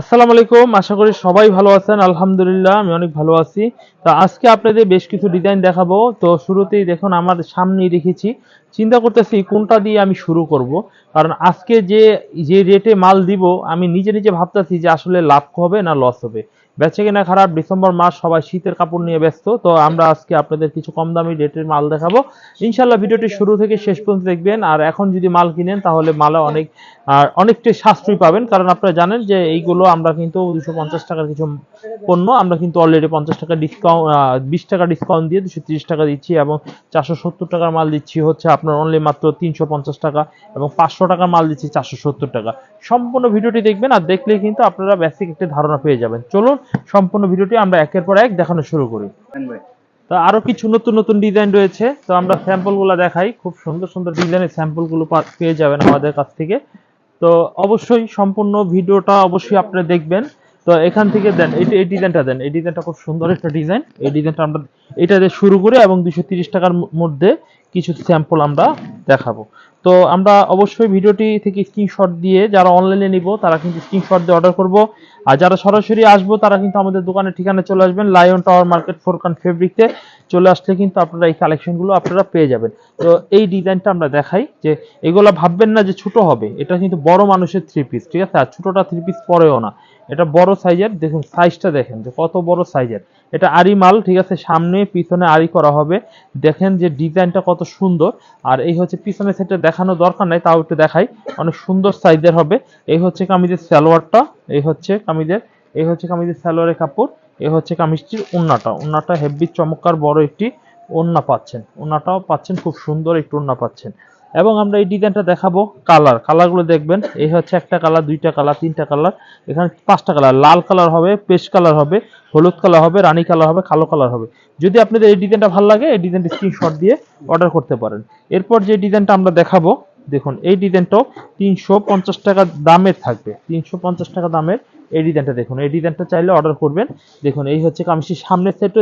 আসসালামু আলাইকুম, আশা করি সবাই ভালো আছেন, আলহামদুলিল্লাহ, আমি অনেক ভালো আছি। তো আজকে আপনাদের বেশ কিছু ডিজাইন দেখাবো। তো শুরুতেই দেখুন, আমার সামনেই রেখেছি চিন্তা করতেছি, কোনটা দিয়ে আমি শুরু করব। কারণ আজকে যে যে রেটে মাল দিব, আমি নিজে নিজে ভাবতেছি যে আসলে লাভ হবে না লস হবে। বেচে কিনা খারাপ, ডিসেম্বর মাস সবাই শীতের কাপড় নিয়ে ব্যস্ত, তো আমরা আজকে আপনাদের কিছু কম দামি রেটের মাল দেখাবো। ইনশাল্লাহ ভিডিওটি শুরু থেকে শেষ পর্যন্ত দেখবেন, আর এখন যদি মাল কিনেন তাহলে মালে অনেক, আর অনেকটাই সাশ্রয় পাবেন, কারণ আপনারা জানেন যে এইগুলো আমরা কিন্তু দুশো পঞ্চাশ টাকার কিছু পণ্য, আমরা কিন্তু অলরেডি পঞ্চাশ টাকা ডিসকাউন্ট বিশ টাকা ডিসকাউন্ট দিয়ে দুশো তিরিশ টাকা দিচ্ছি, এবং চারশো সত্তর টাকার মাল দিচ্ছি হচ্ছে আপনার অনলি মাত্র তিনশো পঞ্চাশ টাকা, এবং পাঁচশো টাকার মাল দিচ্ছি চারশো সত্তর টাকা। সম্পূর্ণ ভিডিওটি দেখবেন, আর দেখলে কিন্তু আপনারা বেসিক একটা ধারণা পেয়ে যাবেন। চলুন সম্পূর্ণ ভিডিওটি আমরা একের পর এক দেখানো শুরু করি। তো আরও কিছু নতুন নতুন ডিজাইন রয়েছে। তো আমরা স্যাম্পলগুলো দেখাই। খুব সুন্দর সুন্দর ডিজাইনের স্যাম্পলগুলো পেয়ে যাবেন আমাদের কাছ থেকে। তো অবশ্যই সম্পূর্ণ ভিডিওটা অবশ্যই আপনারা দেখবেন। তো এখান থেকে দেন এই এই ডিজাইনটা দেন। এই ডিজাইনটা খুব সুন্দর একটা ডিজাইন এই ডিজাইনটা আমরা এটা দিয়ে শুরু করে এবং দুশো তিরিশ টাকার মধ্যে কিছু স্যাম্পল আমরা দেখাবো। তো আমরা অবশ্যই ভিডিওটি থেকে স্ক্রিনশট দিয়ে যারা অনলাইনে নিব, তারা কিন্তু স্ক্রিনশট দিয়ে অর্ডার করব। আর যারা সরাসরি আসব, তারা কিন্তু আমাদের দোকানের ঠিকানা চলে আসবেন লায়ন টাওয়ার মার্কেট ফোরকান ফেব্রিকতে চলে আসলে কিন্তু আপনারা এই কালেকশনগুলো আপনারা পেয়ে যাবেন। তো এই ডিজাইনটা আমরা দেখাই যে এগুলা ভাববেন না যে ছোট হবে, এটা কিন্তু বড় মানুষের থ্রি পিস ঠিক আছে? আর ছোটটা থ্রি পিস পরেও না। এটা বড় সাইজের, দেখুন সাইজটা দেখেন যে কত বড় সাইজের। এটা আরি মাল, ঠিক আছে, সামনে, পিছনে আরি করা হবে। দেখেন যে ডিজাইনটা কত সুন্দর। আর এই হচ্ছে পিছনের সেটে দেখানো দরকার নাই, তাও একটু দেখাই। অনেক সুন্দর সাইজের হবে। এই হচ্ছে কামিজের সালোয়ারটা, এই হচ্ছে কামিজের, এই হচ্ছে কামিজের সালোয়ারের কাপড় এই হচ্ছে কামিজটির ওন্নাটা। ওন্নাটা হেভি চমৎকার বড় একটি ওন্না পাচ্ছেন। ওন্নাটাও পাচ্ছেন, খুব সুন্দর একটু ওন্না পাচ্ছেন। এবং আমরা এই ডিজাইনটা দেখাবো কালার। কালারগুলো দেখবেন, এই হচ্ছে একটা কালার, দুইটা কালার, তিনটা কালার। এখানে পাঁচটা কালার, লাল কালার হবে, পেস্ট কালার হবে, হলুদ কালার হবে, রানী কালার হবে, কালো কালার হবে। যদি আপনাদের এই ডিজাইনটা ভালো লাগে, এই ডিজাইনটা স্ক্রিনশট দিয়ে অর্ডার করতে পারেন। এরপর যে ডিজাইনটা আমরা দেখাবো, দেখুন, এই ডিজাইনটাও তিনশো পঞ্চাশ টাকা দামের থাকবে। তিনশো পঞ্চাশ টাকা দামের এই ডিজাইনটা দেখুন। এই ডিজাইনটা চাইলে অর্ডার করবেন। দেখুন, এই হচ্ছে কামিজটির সামনের সাইডটা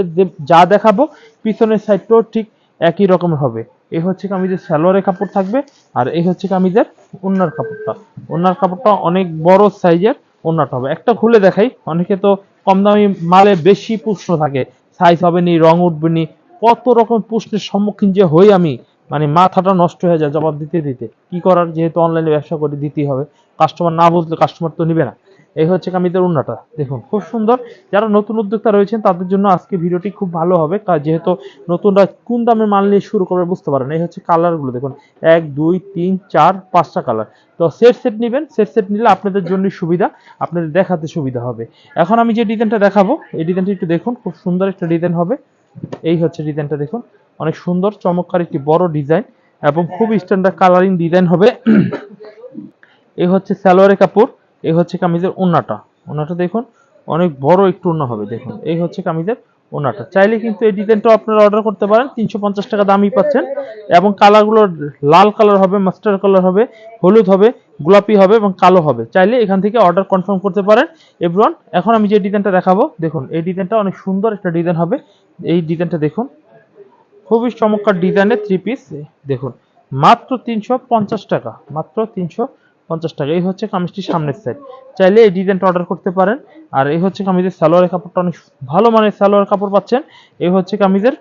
যা দেখাবো, পিছনের সাইডটাও ঠিক একই রকমের হবে। এই হচ্ছে কামিজের সালোয়ারের কাপড় থাকবে আর এই হচ্ছে কামিজের ওন্নার কাপড়টা। ওন্নার কাপড়টা অনেক বড় সাইজের ওন্নাটা হবে। একটা খুলে দেখাই, অনেকে তো কম দামি মালে বেশি প্রশ্ন থাকে সাইজ হবে নি, রং উঠবে নি, কত রকম প্রশ্নের সম্মুখীন যে হই আমি মানে মাথাটা নষ্ট হয়ে যায় জবাব দিতে দিতে। কি করার? যেহেতু অনলাইনে ব্যবসা করে দিতেই হবে। কাস্টমার না বুঝলে কাস্টমার তো নিবে না। এই হচ্ছে কামিজের উন্নাটা। দেখুন, খুব সুন্দর। যারা নতুন উদ্যোক্তা রয়েছেন, তাদের জন্য আজকে ভিডিওটি খুব ভালো হবে। যেহেতু নতুনরা কোন দামে মাল নিয়ে শুরু করবে বুঝতে পারেন এই হচ্ছে কালারগুলো, দেখুন। এক, দুই, তিন, চার, পাঁচটা কালার। তো সেট সেট নেবেন। সেট সেট নিলে আপনাদের জন্য সুবিধা, আপনাদের দেখাতে সুবিধা হবে। এখন আমি যে ডিজাইনটা দেখাবো, এই ডিজাইনটা একটু দেখুন। খুব সুন্দর একটা ডিজাইন হবে। এই হচ্ছে ডিজাইনটা, দেখুন। অনেক সুন্দর, চমৎকার একটি বড় ডিজাইন এবং খুব স্ট্যান্ডার্ড কালারিং ডিজাইন হবে। এই হচ্ছে সালোয়ারের কাপড়। এই হচ্ছে কামিজের ওনাটা ওনাটা দেখুন, অনেক বড় একটু ওন্না হবে, দেখুন। এই হচ্ছে কামিজের ওনাটা চাইলে কিন্তু এই ডিজাইনটাও আপনারা অর্ডার করতে পারেন, তিনশো পঞ্চাশ টাকা দামই পাচ্ছেন। এবং কালারগুলো লাল কালার হবে মাস্টার কালার হবে, হলুদ হবে, গোলাপি হবে এবং কালো হবে। চাইলে এখান থেকে অর্ডার কনফার্ম করতে পারেন এভরিওয়ান এখন আমি যে ডিজাইনটা দেখাবো, দেখুন, এই ডিজাইনটা অনেক সুন্দর একটা ডিজাইন হবে। এই ডিজাইনটা দেখুন, খুবই চমৎকার ডিজাইনের থ্রি পিস দেখুন, মাত্র তিনশো পঞ্চাশ টাকা, মাত্র তিনশো পঞ্চাশ টাকা। এই হচ্ছে কামিজটির সামনের সাইড চাইলে এই ডিজাইনটা অর্ডার করতে পারেন। আর এই হচ্ছে কামিজের সালোয়ারের কাপড়টা অনেক ভালো মানের সালোয়ার কাপড় পাচ্ছেন। এই হচ্ছে কামিজের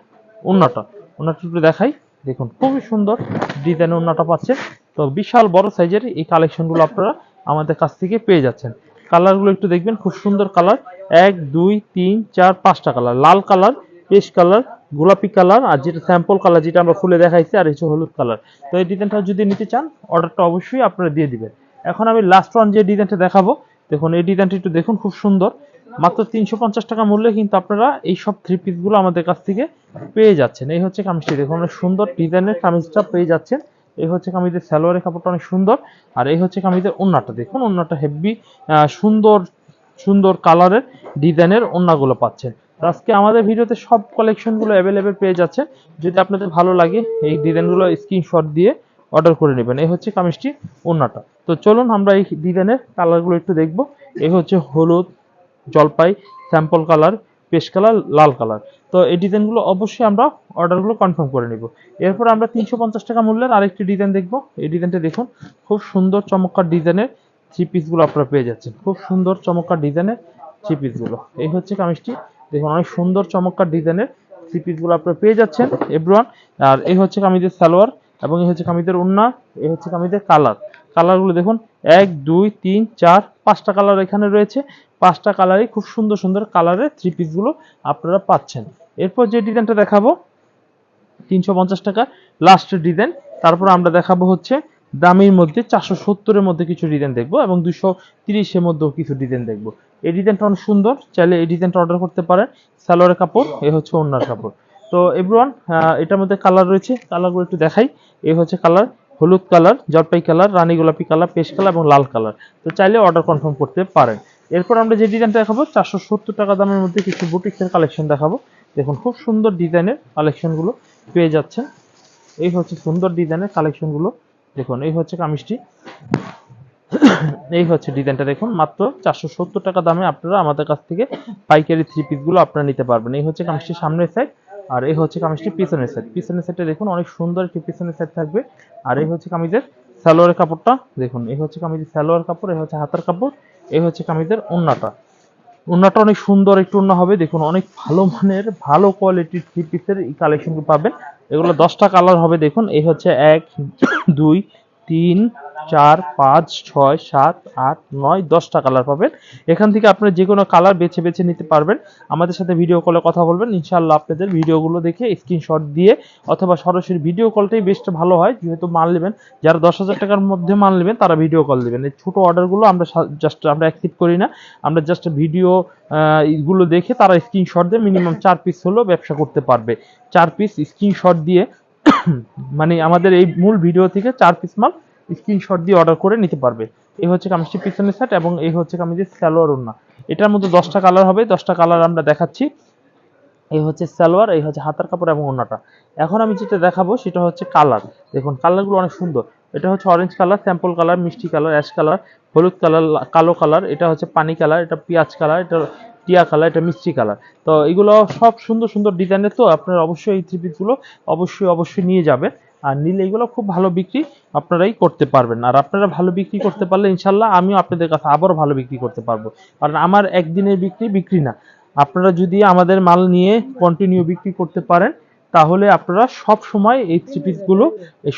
উন্নাটা। উন্নাটা একটু দেখাই। দেখুন, খুবই সুন্দর ডিজাইনের উন্নাটা পাচ্ছেন। তো বিশাল বড় সাইজের এই কালেকশনগুলো আপনারা আমাদের কাছ থেকে পেয়ে যাচ্ছেন। কালারগুলো একটু দেখবেন, খুব সুন্দর কালার। এক, দুই, তিন, চার, পাঁচটা কালার। লাল কালার, পেস্ট কালার গোলাপি কালার আর যেটা স্যাম্পল কালার যেটা আমরা খুলে দেখাইছি, আর হচ্ছে হলুদ কালার। তো এই ডিজাইনটা যদি নিতে চান, অর্ডারটা অবশ্যই আপনারা দিয়ে দিবেন। এখন আমি লাস্ট ওয়ান যে ডিজাইনটা দেখাবো, দেখুন, এই ডিজাইনটা একটু দেখুন, খুব সুন্দর। মাত্র তিনশো পঞ্চাশ টাকা মূল্যে কিন্তু আপনারা এই সব থ্রি পিসগুলো আমাদের কাছ থেকে পেয়ে যাচ্ছেন। এই হচ্ছে কামিজটি, দেখুন, অনেক সুন্দর ডিজাইনের কামিজটা পেয়ে যাচ্ছেন। এই হচ্ছে কামিজের সালোয়ারের কাপড়টা অনেক সুন্দর। আর এই হচ্ছে কামিজের ওন্নাটা, দেখুন, ওন্নাটা হেভি সুন্দর সুন্দর কালারের ডিজাইনের ওন্নাগুলো পাচ্ছেন। আজকে আমাদের ভিডিওতে সব কালেকশনগুলো অ্যাভেলেবেল পেয়ে যাচ্ছে। যদি আপনাদের ভালো লাগে, এই ডিজাইনগুলো স্ক্রিনশট দিয়ে অর্ডার করে নেবেন। এই হচ্ছে কামিজটি ওন্নাটা তো চলুন আমরা এই ডিজাইনের কালারগুলো একটু দেখব। এই হচ্ছে হলুদ, জলপাই স্যাম্পল কালার পেস্ট কালার লাল কালার তো এই ডিজাইনগুলো অবশ্যই আমরা অর্ডারগুলো কনফার্ম করে নিব। এরপর আমরা তিনশো পঞ্চাশ টাকা মূল্যের আরেকটি ডিজাইন দেখব। এই ডিজাইনটা দেখুন, খুব সুন্দর চমৎকার ডিজাইনের থ্রি পিসগুলো আপনারা পেয়ে যাচ্ছেন। খুব সুন্দর চমৎকার ডিজাইনের থ্রি পিসগুলো এই হচ্ছে কামিজটি দেখুন, অনেক সুন্দর, চমৎকার ডিজাইনের থ্রি পিসগুলো আপনারা পেয়ে যাচ্ছেন এভরিওয়ান আর এই হচ্ছে কামিজের সালোয়ার এবং এই হচ্ছে কামিজের ওন্না এই হচ্ছে কামিজের কালার। কালারগুলো দেখুন, এক, দুই, তিন, চার, পাঁচটা কালার এখানে রয়েছে। পাঁচটা কালারই খুব সুন্দর সুন্দর কালারের থ্রি পিসগুলো আপনারা পাচ্ছেন। এরপর যে ডিজাইনটা দেখাবো, তিনশো পঞ্চাশ টাকা লাস্টের ডিজাইন তারপর আমরা দেখাবো হচ্ছে দামের মধ্যে চারশো সত্তরের মধ্যে কিছু ডিজাইন দেখব এবং দুশো তিরিশের মধ্যেও কিছু ডিজাইন দেখব। এই ডিজাইনটা অনেক সুন্দর, চাইলে এই ডিজাইনটা অর্ডার করতে পারেন। সালোয়ারের কাপড়, এ হচ্ছে ওনার কাপড়। তো এভরিওয়ান এটার মধ্যে কালার রয়েছে কালারগুলো একটু দেখাই। এই হচ্ছে কালার হলুদ কালার জলপাই কালার রানী গোলাপি কালার পেস্ট কালার এবং লাল কালার তো চাইলে অর্ডার কনফার্ম করতে পারেন। এরপর আমরা যে ডিজাইনটা দেখাবো, চারশো সত্তর টাকা দামের মধ্যে কিছু বুটিক্সের কালেকশন দেখাবো। দেখুন, খুব সুন্দর ডিজাইনের কালেকশনগুলো পেয়ে যাচ্ছেন। এই হচ্ছে সুন্দর ডিজাইনের কালেকশনগুলো দেখুন, এই হচ্ছে কামিজটি। এই হচ্ছে ডিজাইনটা দেখুন, মাত্র চারশো সত্তর টাকা দামে আপনারা আমাদের কাছ থেকে পাইকারি থ্রি পিসগুলো আপনারা নিতে পারবেন। এই হচ্ছে কামিজটির সামনের সাইড আর এই হচ্ছে কামিজটি পিছনের সাইড পিছনের সাইডটা দেখুন, অনেক সুন্দর একটি পিছনের সাইড থাকবে। আর এই হচ্ছে কামিজের সালোয়ারের কাপড়টা, দেখুন, এই হচ্ছে কামিজের সালোয়ার কাপড়, এই হচ্ছে হাতার কাপড়, এই হচ্ছে কামিজের ওন্নাটা ওন্নাটা অনেক সুন্দর একটু ওন্না হবে, দেখুন, অনেক ভালো মানের, ভালো কোয়ালিটির থ্রি পিসের এই কালেকশনগুলো পাবেন। এগুলো দশটা কালার হবে দেখুন। এই হচ্ছে এক দুই তিন, চার, পাঁচ, ছয়, সাত, আট, নয়, দশটা কালার পাবেন। এখান থেকে আপনারা যে কোনো কালার বেছে বেছে নিতে পারবেন। আমাদের সাথে ভিডিও কলে কথা বলবেন। ইনশাআল্লাহ আপনাদের ভিডিওগুলো দেখে স্ক্রিনশট দিয়ে অথবা সরাসরি ভিডিও কলটাই বেস্ট ভালো হয়। যেহেতু মাল নেবেন, যারা দশ হাজার টাকার মধ্যে মাল নেবেন, তারা ভিডিও কল দেবেন। এই ছোটো অর্ডারগুলো আমরা জাস্ট আমরা অ্যাকসেপ্ট করি না। আমরা জাস্ট ভিডিও গুলো দেখে তারা স্ক্রিনশট দিয়ে মিনিমাম চার পিস হলেও ব্যবসা করতে পারবে। চার পিস স্ক্রিনশট দিয়ে মানে আমাদের এই মূল ভিডিও থেকে চার পিস মাল স্ক্রিনশট দিয়ে অর্ডার করে নিতে পারবে। এই হচ্ছে কামিজটি পিছনের সেট এবং এই হচ্ছে কামিজের সালোয়ার ওড়না। এটার মধ্যে দশটা কালার হবে, দশটা কালার আমরা দেখাচ্ছি। এই হচ্ছে সালোয়ার, এই হচ্ছে হাতার কাপড় এবং ওড়নাটা। এখন আমি যেটা দেখাবো সেটা হচ্ছে কালার দেখুন কালারগুলো অনেক সুন্দর। এটা হচ্ছে অরেঞ্জ কালার স্যাম্পল কালার মিষ্টি কালার অ্যাশ কালার হলুদ কালার কালো কালার এটা হচ্ছে পানি কালার এটা পেঁয়াজ কালার এটা টিয়া কালার, এটা মিষ্টি কালার। তো এগুলো সব সুন্দর সুন্দর ডিজাইনের, তো আপনারা অবশ্যই এই থ্রি পিসগুলো অবশ্যই অবশ্যই নিয়ে যাবেন। আর নিলে এগুলো খুব ভালো বিক্রি আপনারাই করতে পারবেন। আর আপনারা ভালো বিক্রি করতে পারলে ইনশাল্লাহ আমিও আপনাদের কাছে আবারও ভালো বিক্রি করতে পারব। কারণ আমার একদিনের বিক্রি বিক্রি না। আপনারা যদি আমাদের মাল নিয়ে কন্টিনিউ বিক্রি করতে পারেন, তাহলে আপনারা সব সময় এই থ্রি পিসগুলো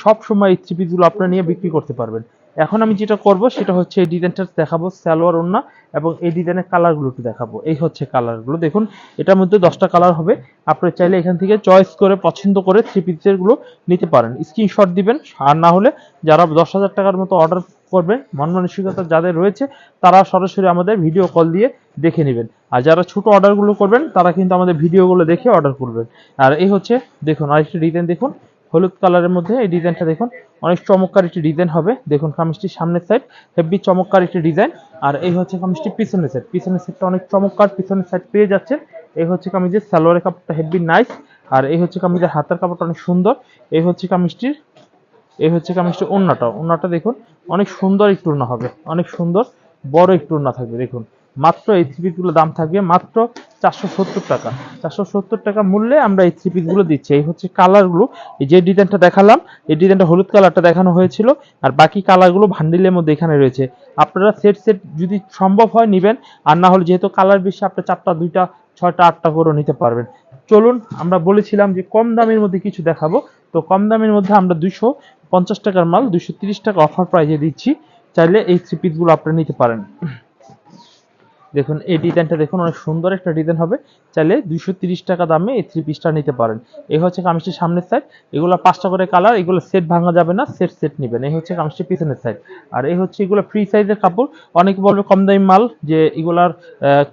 সব সময় এই থ্রি পিসগুলো আপনারা নিয়ে বিক্রি করতে পারবেন। এখন আমি যেটা করব সেটা হচ্ছে এই ডিজাইনটা দেখাবো, সালোয়ার ওন্না, এবং এই ডিজাইনের কালারগুলো একটু দেখাবো। এই হচ্ছে কালারগুলো দেখুন, এটার মধ্যে দশটা কালার হবে। আপনারা চাইলে এখান থেকে চয়েস করে, পছন্দ করে থ্রি পিসেরগুলো নিতে পারেন। স্ক্রিনশট দিবেন, আর না হলে যারা দশ হাজার টাকার মতো অর্ডার করবে মন মানসিকতা যাদের রয়েছে, তারা সরাসরি আমাদের ভিডিও কল দিয়ে দেখে নেবেন। আর যারা ছোট অর্ডারগুলো করবেন, তারা কিন্তু আমাদের ভিডিওগুলো দেখে অর্ডার করবেন। আর এই হচ্ছে, দেখুন, আরেকটি ডিজাইন দেখুন। হলুদ কালারের মধ্যে এই ডিজাইনটা দেখুন। অনেক চমৎকার একটি ডিজাইন হবে। দেখুন কামিজটির সামনের সাইড হেভি চমৎকার একটি ডিজাইন। আর এই হচ্ছে কামিজটি পিছনের সাইড পিছনের সাইডটা অনেক চমৎকার, পিছনের সাইড পেয়ে যাচ্ছেন। এই হচ্ছে কামিজের সালোয়ারের কাপড়টা হেভি নাইস আর এই হচ্ছে কামিজের হাতের কাপড়টা অনেক সুন্দর। এই হচ্ছে কামিজটির, এই হচ্ছে কামিজটির ওন্নাটা ওন্নাটা দেখুন, অনেক সুন্দর একটু ওন্না হবে। অনেক সুন্দর, বড় একটু ওন্না থাকবে। দেখুন মাত্র এই থ্রি পিসগুলো দাম থাকবে মাত্র চারশো সত্তর টাকা। চারশো সত্তর টাকা মূল্যে আমরা এই থ্রি পিসগুলো দিচ্ছি। এই হচ্ছে কালারগুলো এই যে ডিজাইনটা দেখালাম, এই ডিজাইনটা হলুদ কালারটা দেখানো হয়েছিল আর বাকি কালারগুলো ভান্ডিলের মধ্যে এখানে রয়েছে। আপনারা সেট সেট যদি সম্ভব হয় নেবেন, আর না হলে যেহেতু কালার বেশি আপনার চারটা, দুইটা, ছয়টা, আটটা করে নিতে পারবেন। চলুন, আমরা বলেছিলাম যে কম দামের মধ্যে কিছু দেখাবো। তো কম দামের মধ্যে আমরা দুশো পঞ্চাশ টাকার মাল দুশো তিরিশ টাকা অফার প্রাইজে দিচ্ছি। চাইলে এই থ্রি পিসগুলো আপনারা নিতে পারেন। দেখুন, এই ডিজাইনটা দেখুন, অনেক সুন্দর একটা ডিজাইন হবে। চাইলে দুইশো টাকা দামে এই থ্রি পিসটা নিতে পারেন। এই হচ্ছে কামিজটির সামনের সাইড এগুলো পাঁচটা করে কালার এগুলো সেট ভাঙা যাবে না সেট সেট নেবেন। এই হচ্ছে কামিজটির পিছনের সাইড আর এই হচ্ছে এগুলো ফ্রি সাইজের কাপড়। অনেকে বলবে কম দামি মাল যে এগুলার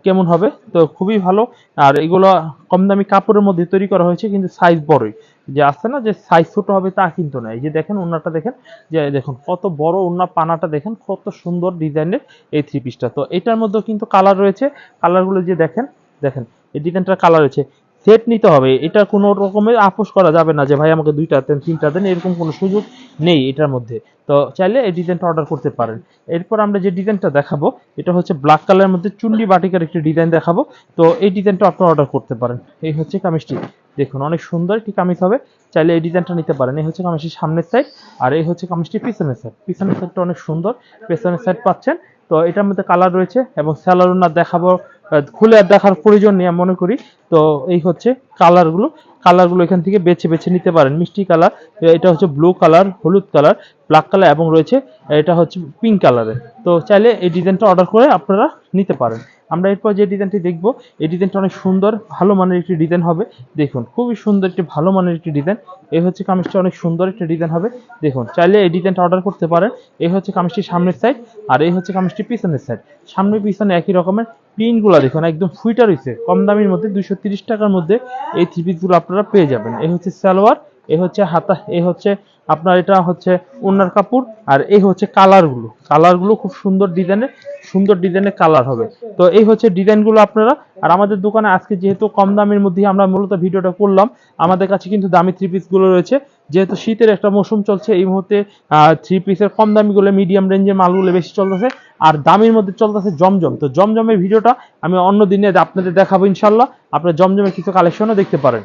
কেমন হবে, তো খুবই ভালো। আর এগুলো কম দামি কাপড়ের মধ্যে তৈরি করা হয়েছে, কিন্তু সাইজ বড়ই। যে আছে না, যে সাইজ ছোট হবে তা কিন্তু না। এই যে দেখেন ওনাটা দেখেন, যে দেখুন, কত বড় ওনা পানাটা দেখেন, কত সুন্দর ডিজাইনের এই থ্রি পিসটা তো এটার মধ্যেও কিন্তু কালার রয়েছে। কালারগুলো যে দেখেন দেখেন, এই ডিজাইনটার কালার রয়েছে। সেট নিতে হবে। এটা কোনো রকমের আপোষ করা যাবে না যে, ভাই, আমাকে দুইটা দেন, তিনটা দেন। এরকম কোনো সুযোগ নেই এটার মধ্যে। তো চাইলে এই ডিজাইনটা অর্ডার করতে পারেন। এরপর আমরা যে ডিজাইনটা দেখাবো, এটা হচ্ছে ব্ল্যাক কালারের মধ্যে চুন্ডি বাটিকার একটি ডিজাইন দেখাবো। তো এই ডিজাইনটা আপনারা অর্ডার করতে পারেন। এই হচ্ছে কামিজটি দেখুন, অনেক সুন্দর একটি কামিজ হবে। চাইলে এই ডিজাইনটা নিতে পারেন। এই হচ্ছে কামিজটির সামনের সাইড আর এই হচ্ছে কামিজটির পিছনের সাইড পিছনের সাইডটা অনেক সুন্দর। পেছনের সাইড পাচ্ছেন। তো এটার মধ্যে কালার রয়েছে এবং স্যালারুনা দেখাবো খুলে আর দেখার প্রয়োজন নেই আমি মনে করি। তো এই হচ্ছে কালারগুলো কালারগুলো এখান থেকে বেছে বেছে নিতে পারেন। মিষ্টি কালার এটা হচ্ছে ব্লু কালার হলুদ কালার ব্ল্যাক কালার এবং রয়েছে, এটা হচ্ছে পিঙ্ক কালারের তো চাইলে এই ডিজাইনটা অর্ডার করে আপনারা নিতে পারেন। আমরা এরপর যে ডিজাইনটি দেখব, এই ডিজাইনটা অনেক সুন্দর, ভালো মানের একটি ডিজাইন হবে। দেখুন, খুবই সুন্দর একটি, ভালো মানের একটি ডিজাইন এই হচ্ছে কামিজটা, অনেক সুন্দর একটি ডিজাইন হবে। দেখুন, চাইলে এই ডিজাইনটা অর্ডার করতে পারেন। এই হচ্ছে কামিজটি সামনের সাইড আর এই হচ্ছে কামিজটি পিছনের সাইড সামনে পিছনে একই রকমের প্রিন্টগুলো দেখুন, একদম ফুইটা রয়েছে কম দামের মধ্যে তিরিশ টাকার মধ্যে এই থ্রি পিসগুলো আপনারা পেয়ে যাবেন। এই হচ্ছে সালোয়ার এই হচ্ছে হাতা এই হচ্ছে আপনার এটা হচ্ছে ওনার কাপড় আর এই হচ্ছে কালারগুলো কালারগুলো খুব সুন্দর ডিজাইনের সুন্দর ডিজাইনের কালার হবে। তো এই হচ্ছে ডিজাইনগুলো আপনারা, আর আমাদের দোকানে আজকে যেহেতু কম দামের মধ্যে আমরা মূলত ভিডিওটা করলাম, আমাদের কাছে কিন্তু দামি থ্রি পিসগুলো রয়েছে। যেহেতু শীতের একটা মৌসুম চলছে, এই মুহূর্তে থ্রি পিসের কম দামিগুলো মিডিয়াম রেঞ্জের মালগুলো বেশি চলতেছে, আর দামের মধ্যে চলতেছে জমজম। তো জমজমের ভিডিওটা আমি অন্য দিনে আপনাদের দেখাবো ইনশাল্লাহ আপনারা জমজমের কিছু কালেকশনও দেখতে পারেন।